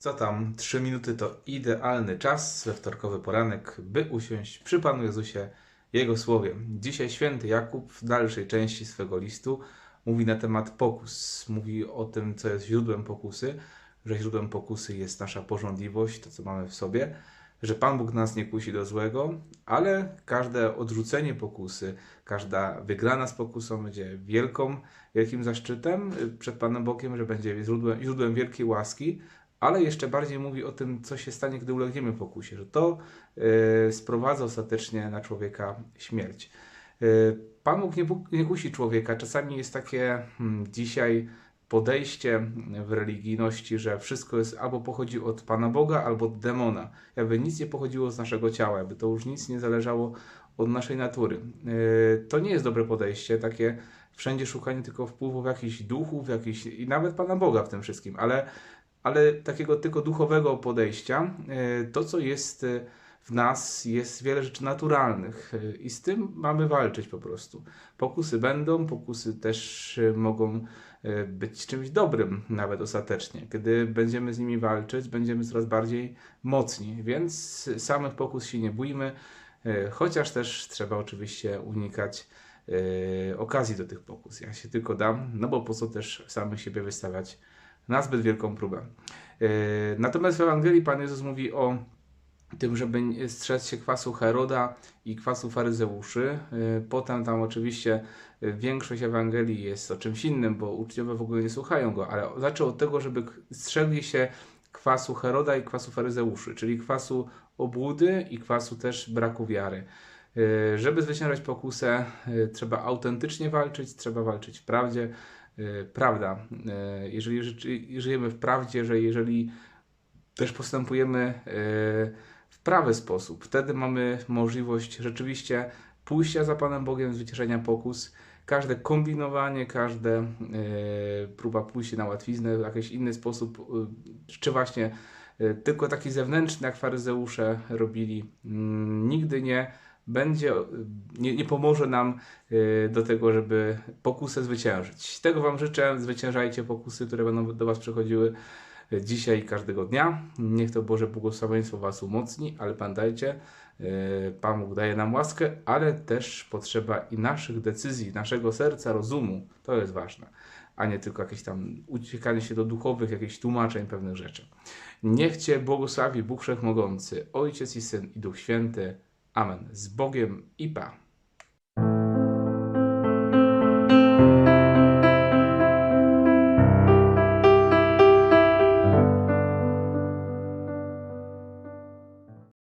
Co tam? 3 minuty to idealny czas we wtorkowy poranek, by usiąść przy Panu Jezusie, Jego słowie. Dzisiaj święty Jakub w dalszej części swego listu mówi na temat pokus. Mówi o tym, co jest źródłem pokusy, że źródłem pokusy jest nasza porządliwość, to co mamy w sobie, że Pan Bóg nas nie kusi do złego, ale każde odrzucenie pokusy, każda wygrana z pokusą będzie wielką, wielkim zaszczytem przed Panem Bogiem, że będzie źródłem, źródłem wielkiej łaski, ale jeszcze bardziej mówi o tym, co się stanie, gdy ulegniemy pokusie, że to y, sprowadza ostatecznie na człowieka śmierć. Y, Pan Bóg nie, nie kusi człowieka. Czasami jest takie hmm, dzisiaj podejście w religijności, że wszystko jest albo pochodzi od Pana Boga, albo od demona. Jakby nic nie pochodziło z naszego ciała, jakby to już nic nie zależało od naszej natury. Y, To nie jest dobre podejście, takie wszędzie szukanie tylko wpływów jakichś duchów, jakichś, i nawet Pana Boga w tym wszystkim, ale ale takiego tylko duchowego podejścia, e, to co jest e, w nas, jest wiele rzeczy naturalnych e, i z tym mamy walczyć po prostu. Pokusy będą, pokusy też mogą być czymś dobrym nawet ostatecznie. Kiedy będziemy z nimi walczyć, będziemy coraz bardziej mocni, więc samych pokus się nie bójmy, chociaż też trzeba oczywiście unikać okazji do tych pokus. Ja się tylko dam, no bo po co też samych siebie wystawiać na zbyt wielką próbę. Yy, Natomiast w Ewangelii Pan Jezus mówi o tym, żeby strzec się kwasu Heroda i kwasu faryzeuszy. Yy, Potem tam oczywiście większość Ewangelii jest o czymś innym, bo uczniowie w ogóle nie słuchają go, ale zaczął od tego, żeby strzegli się kwasu Heroda i kwasu faryzeuszy, czyli kwasu obłudy i kwasu też braku wiary. Yy, Żeby zwyciężać pokusę, yy, trzeba autentycznie walczyć, trzeba walczyć w prawdzie. Yy, Prawda. Jeżeli żyjemy w prawdzie, że jeżeli też postępujemy w prawy sposób, wtedy mamy możliwość rzeczywiście pójścia za Panem Bogiem, zwyciężenia pokus. Każde kombinowanie, każde yy, próba pójścia na łatwiznę w jakiś inny sposób, czy właśnie tylko taki zewnętrzny, jak faryzeusze robili, mm, nigdy nie będzie, yy, nie, nie pomoże nam yy, do tego, żeby pokusę zwyciężyć. Tego Wam życzę. Zwyciężajcie pokusy, które będą do Was przychodziły yy, dzisiaj i każdego dnia. Niech to Boże błogosławieństwo Was umocni, ale pamiętajcie, Pan Bóg daje nam łaskę, ale też potrzeba i naszych decyzji, naszego serca, rozumu. To jest ważne, a nie tylko jakieś tam uciekanie się do duchowych, jakichś tłumaczeń pewnych rzeczy. Niech Cię błogosławi Bóg Wszechmogący, Ojciec i Syn i Duch Święty. Amen. Z Bogiem i Pa.